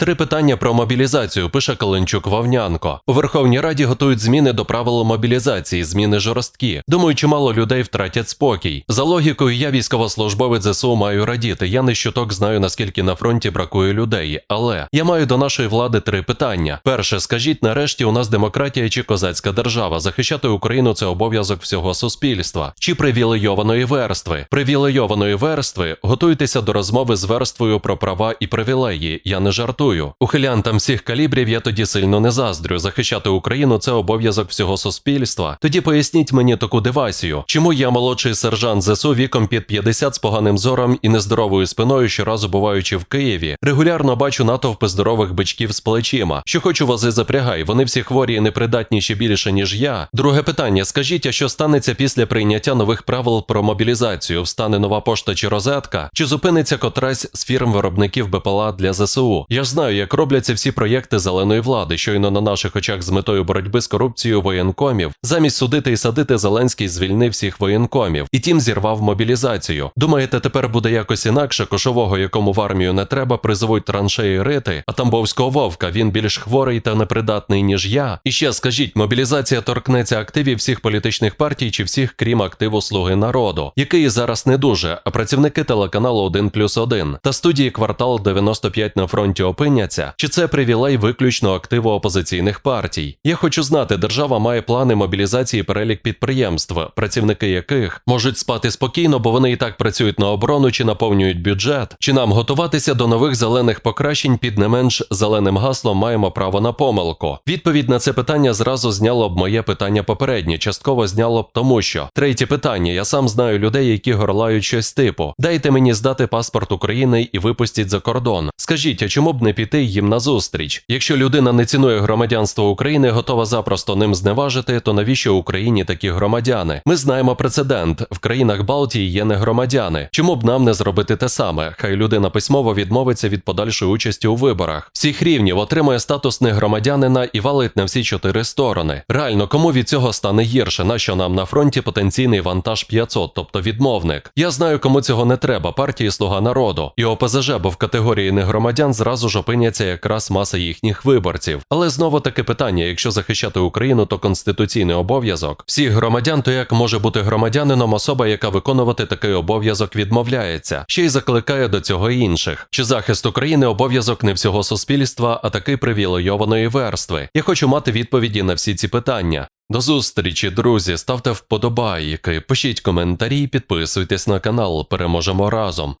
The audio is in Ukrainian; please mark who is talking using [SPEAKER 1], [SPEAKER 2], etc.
[SPEAKER 1] Три питання про мобілізацію пише Каленчук Вовнянко. У Верховній Раді готують зміни до правил мобілізації, зміни жорсткі. Думаю, чимало людей втратять спокій. За логікою, я військовослужбовець ЗСУ маю радіти. Я не щоток знаю, наскільки на фронті бракує людей. Але я маю до нашої влади три питання. Перше, скажіть, нарешті у нас демократія чи козацька держава. Захищати Україну це обов'язок всього суспільства. Чи привілейованої верстви? Привілейованої верстви готуйтеся до розмови з верствою про права і привілеї. Я не жартую. Ухилянтам всіх калібрів я тоді сильно не заздрю. Захищати Україну це обов'язок всього суспільства. Тоді поясніть мені таку дивасію. Чому я молодший сержант ЗСУ віком під 50 з поганим зором і нездоровою спиною, щоразу буваючи в Києві, регулярно бачу натовпи здорових бичків з плечима. Що хочу вози запрягай, вони всі хворі і непридатні ще більше, ніж я. Друге питання: скажіть, а що станеться після прийняття нових правил про мобілізацію? Встане нова пошта чи розетка? Чи зупиниться котрась з фірм виробників БПЛА для ЗСУ? Я ж знаю, як робляться всі проєкти зеленої влади, щойно на наших очах з метою боротьби з корупцією воєнкомів. Замість судити і садити Зеленський звільнив всіх воєнкомів і тім зірвав мобілізацію. Думаєте, тепер буде якось інакше? Кошового, якому в армію не треба, призовуть траншеї рити, а Тамбовського вовка він більш хворий та непридатний, ніж я. І ще скажіть, мобілізація торкнеться активів всіх політичних партій чи всіх, крім активу Слуги народу, який зараз не дуже, а працівники телеканалу 1 плюс 1 та студії квартал 95 на фронті опиняться, чи це привілей виключно активу опозиційних партій. Я хочу знати, держава має плани мобілізації перелік підприємств, працівники яких можуть спати спокійно, бо вони і так працюють на оборону чи наповнюють бюджет, чи нам готуватися до нових зелених покращень під не менш зеленим гаслом маємо право на помилку. Відповідь на це питання зразу зняло б моє питання попереднє, частково зняло б тому, що третє питання. Я сам знаю людей, які горлають щось типу: дайте мені здати паспорт України і випустіть за кордон. Скажіть, а чому б не піти їм на зустріч? Якщо людина не цінує громадянство України, готова запросто ним зневажити, то навіщо Україні такі громадяни? Ми знаємо прецедент в країнах Балтії є не громадяни. Чому б нам не зробити те саме? Хай людина письмово відмовиться від подальшої участі у виборах. Всіх рівнів отримує статус негромадянина і валить на всі чотири сторони. Реально, кому від цього стане гірше? Нащо нам на фронті потенційний вантаж 500, тобто відмовник? Я знаю, кому цього не треба. Партії Слуга народу і ОПЗЖ, бо в категорії негромадян зразу ж опиняться якраз маса їхніх виборців. Але знову таке питання: якщо захищати Україну, то конституційний обов'язок всіх громадян, то як може бути громадянином особа, яка виконувати такий обов'язок відмовляється, ще й закликає до цього інших. Чи захист України обов'язок не всього суспільства, а таки привілейованої верстви? Я хочу мати відповіді на всі ці питання. До зустрічі, друзі, ставте вподобайки, пишіть коментарі, підписуйтесь на канал, переможемо разом.